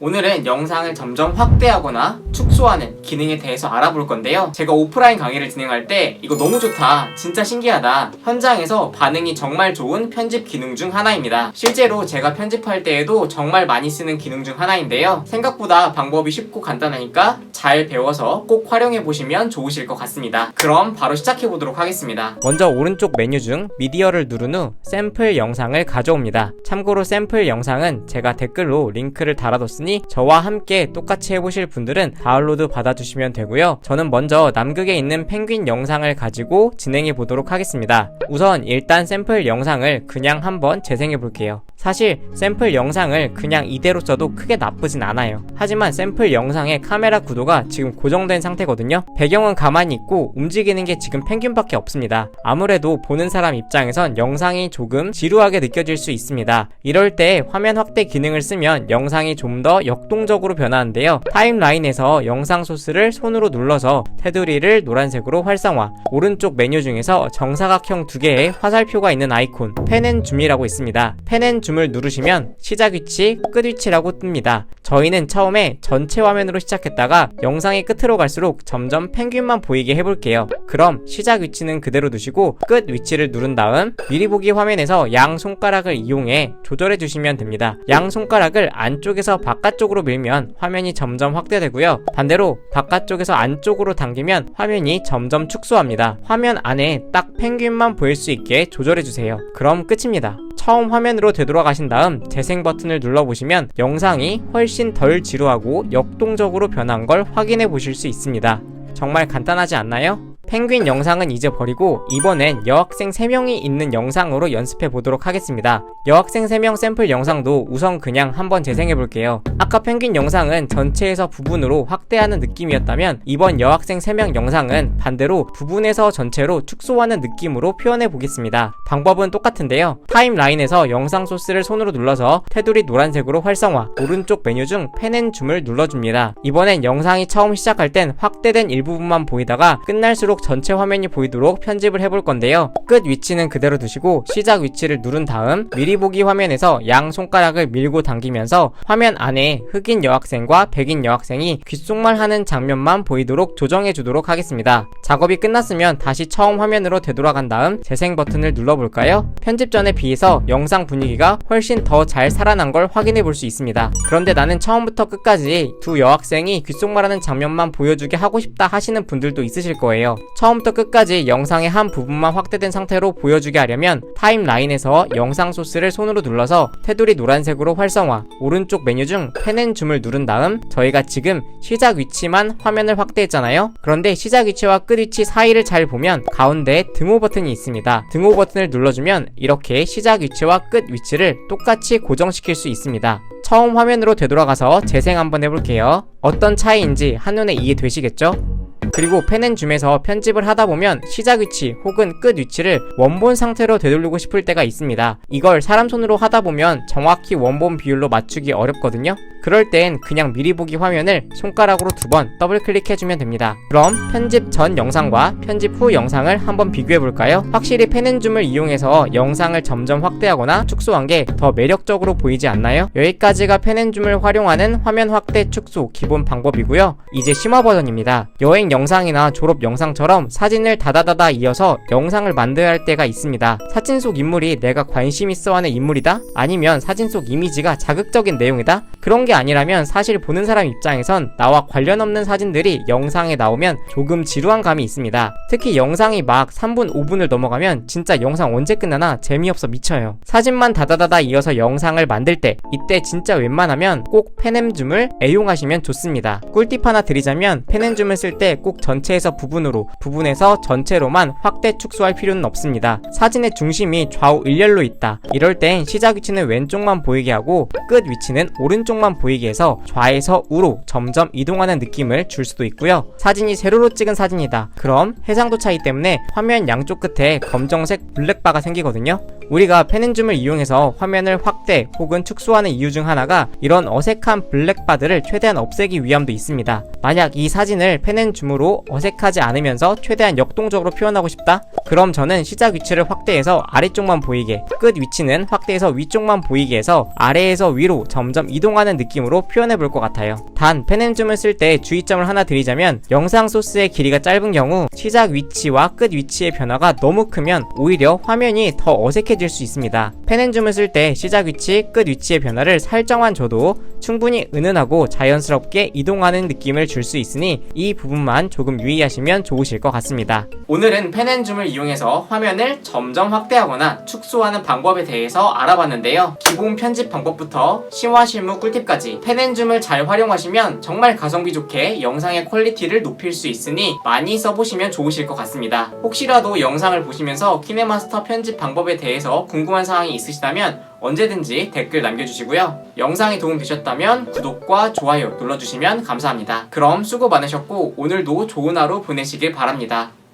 오늘은 영상을 점점 확대하거나 축소하는 기능에 대해서 알아볼 건데요. 제가 오프라인 강의를 진행할 때 이거 너무 좋다, 진짜 신기하다. 현장에서 반응이 정말 좋은 편집 기능 중 하나입니다. 실제로 제가 편집할 때에도 정말 많이 쓰는 기능 중 하나인데요. 생각보다 방법이 쉽고 간단하니까 잘 배워서 꼭 활용해 보시면 좋으실 것 같습니다. 그럼 바로 시작해 보도록 하겠습니다. 먼저 오른쪽 메뉴 중 미디어를 누른 후 샘플 영상을 가져옵니다. 참고로 샘플 영상은 제가 댓글로 링크를 달아뒀으니 저와 함께 똑같이 해보실 분들은 다운로드 받아주시면 되고요. 저는 먼저 남극에 있는 펭귄 영상을 가지고 진행해 보도록 하겠습니다. 우선 일단 샘플 영상을 그냥 한번 재생해 볼게요. 사실 샘플 영상을 그냥 이대로 써도 크게 나쁘진 않아요. 하지만 샘플 영상의 카메라 구도가 지금 고정된 상태거든요. 배경은 가만히 있고 움직이는 게 지금 펭귄밖에 없습니다. 아무래도 보는 사람 입장에선 영상이 조금 지루하게 느껴질 수 있습니다. 이럴 때 화면 확대 기능을 쓰면 영상이 좀 더 역동적으로 변하는데요. 타임라인에서 영상 소스를 손으로 눌러서 테두리를 노란색으로 활성화. 오른쪽 메뉴 중에서 정사각형 두 개의 화살표가 있는 아이콘 펜앤줌이라고 있습니다. 펜앤줌을 누르시면 시작 위치, 끝 위치라고 뜹니다. 저희는 처음에 전체 화면으로 시작했다가 영상의 끝으로 갈수록 점점 펭귄만 보이게 해볼게요. 그럼 시작 위치는 그대로 두시고 끝 위치를 누른 다음 미리 보기 화면에서 양 손가락을 이용해 조절해 주시면 됩니다. 양 손가락을 안쪽에서 바깥쪽으로 밀면 화면이 점점 확대되고요. 반대로 바깥쪽에서 안쪽으로 당기면 화면이 점점 축소합니다. 화면 안에 딱 펭귄만 보일 수 있게 조절해 주세요. 그럼 끝입니다. 처음 화면으로 되돌아가신 다음 재생 버튼을 눌러보시면 영상이 훨씬 덜 지루하고 역동적으로 변한 걸 확인해 보실 수 있습니다. 정말 간단하지 않나요? 펭귄 영상은 이제 버리고 이번엔 여학생 3명이 있는 영상으로 연습해 보도록 하겠습니다. 여학생 3명 샘플 영상도 우선 그냥 한번 재생해 볼게요. 아까 펭귄 영상은 전체에서 부분으로 확대하는 느낌이었다면 이번 여학생 3명 영상은 반대로 부분에서 전체로 축소하는 느낌으로 표현해 보겠습니다. 방법은 똑같은데요. 타임라인에서 영상 소스를 손으로 눌러서 테두리 노란색으로 활성화, 오른쪽 메뉴 중 펜앤줌을 눌러줍니다. 이번엔 영상이 처음 시작할 땐 확대된 일부분만 보이다가 끝날수록 전체 화면이 보이도록 편집을 해볼 건데요. 끝 위치는 그대로 두시고 시작 위치를 누른 다음 미리 보기 화면에서 양 손가락을 밀고 당기면서 화면 안에 흑인 여학생과 백인 여학생이 귓속말 하는 장면만 보이도록 조정해 주도록 하겠습니다. 작업이 끝났으면 다시 처음 화면으로 되돌아간 다음 재생 버튼을 눌러볼까요? 편집 전에 비해서 영상 분위기가 훨씬 더 잘 살아난 걸 확인해 볼 수 있습니다. 그런데 나는 처음부터 끝까지 두 여학생이 귓속말하는 장면만 보여주게 하고 싶다 하시는 분들도 있으실 거예요. 처음부터 끝까지 영상의 한 부분만 확대된 상태로 보여주게 하려면 타임라인에서 영상 소스를 손으로 눌러서 테두리 노란색으로 활성화, 오른쪽 메뉴 중 펜앤줌을 누른 다음 저희가 지금 시작 위치만 화면을 확대했잖아요. 그런데 시작 위치와 끝 위치 사이를 잘 보면 가운데 등호 버튼이 있습니다. 등호 버튼을 눌러주면 이렇게 시작 위치와 끝 위치를 똑같이 고정시킬 수 있습니다. 처음 화면으로 되돌아가서 재생 한번 해볼게요. 어떤 차이인지 한눈에 이해되시겠죠? 그리고 펜앤줌에서 편집을 하다 보면 시작 위치 혹은 끝 위치를 원본 상태로 되돌리고 싶을 때가 있습니다. 이걸 사람 손으로 하다 보면 정확히 원본 비율로 맞추기 어렵거든요. 그럴 땐 그냥 미리 보기 화면을 손가락으로 두 번 더블 클릭해주면 됩니다. 그럼 편집 전 영상과 편집 후 영상을 한번 비교해 볼까요? 확실히 펜앤줌을 이용해서 영상을 점점 확대하거나 축소한 게 더 매력적으로 보이지 않나요? 여기까지가 펜앤줌을 활용하는 화면 확대 축소 기본 방법이고요. 이제 심화 버전입니다. 여행 영상이나 졸업 영상처럼 사진을 다다다다 이어서 영상을 만들어야 할 때가 있습니다. 사진 속 인물이 내가 관심 있어 하는 인물이다? 아니면 사진 속 이미지가 자극적인 내용이다? 그런 게 아니라면 사실 보는 사람 입장에선 나와 관련 없는 사진들이 영상에 나오면 조금 지루한 감이 있습니다. 특히 영상이 막 3분, 5분을 넘어가면 진짜 영상 언제 끝나나 재미없어 미쳐요. 사진만 다다다다 이어서 영상을 만들 때 이때 진짜 웬만하면 꼭 펜앤줌을 애용하시면 좋습니다. 꿀팁 하나 드리자면 펜앤줌을 쓸 때 꼭 전체에서 부분으로 부분에서 전체로만 확대 축소할 필요는 없습니다. 사진의 중심이 좌우 일렬로 있다. 이럴 땐 시작 위치는 왼쪽만 보이게 하고 끝 위치는 오른쪽만 보이게 해서 좌에서 우로 점점 이동하는 느낌을 줄 수도 있고요. 사진이 세로로 찍은 사진이다. 그럼 해상도 차이 때문에 화면 양쪽 끝에 검정색 블랙바가 생기거든요. 우리가 펜앤줌을 이용해서 화면을 확대 혹은 축소하는 이유 중 하나가 이런 어색한 블랙바드를 최대한 없애기 위함도 있습니다. 만약 이 사진을 펜앤줌으로 어색하지 않으면서 최대한 역동적으로 표현하고 싶다? 그럼 저는 시작 위치를 확대해서 아래쪽만 보이게, 끝 위치는 확대해서 위쪽만 보이게 해서 아래에서 위로 점점 이동하는 느낌으로 표현해 볼 것 같아요. 단, 펜앤줌을 쓸 때 주의점을 하나 드리자면 영상 소스의 길이가 짧은 경우 시작 위치와 끝 위치의 변화가 너무 크면 오히려 화면이 더 어색해 질 수 있습니다. 펜앤줌을 쓸 때 시작 위치, 끝 위치의 변화를 살짝만 줘도 충분히 은은하고 자연스럽게 이동하는 느낌을 줄 수 있으니 이 부분만 조금 유의하시면 좋으실 것 같습니다. 오늘은 펜앤줌을 이용해서 화면을 점점 확대하거나 축소하는 방법에 대해서 알아봤는데요. 기본 편집 방법부터 심화 실무 꿀팁까지 펜앤줌을 잘 활용하시면 정말 가성비 좋게 영상의 퀄리티를 높일 수 있으니 많이 써보시면 좋으실 것 같습니다. 혹시라도 영상을 보시면서 키네마스터 편집 방법에 대해서 궁금한 사항이 있으시다면 언제든지 댓글 남겨주시고요. 영상이 도움되셨다면 구독과 좋아요 눌러주시면 감사합니다. 그럼 수고 많으셨고 오늘도 좋은 하루 보내시길 바랍니다.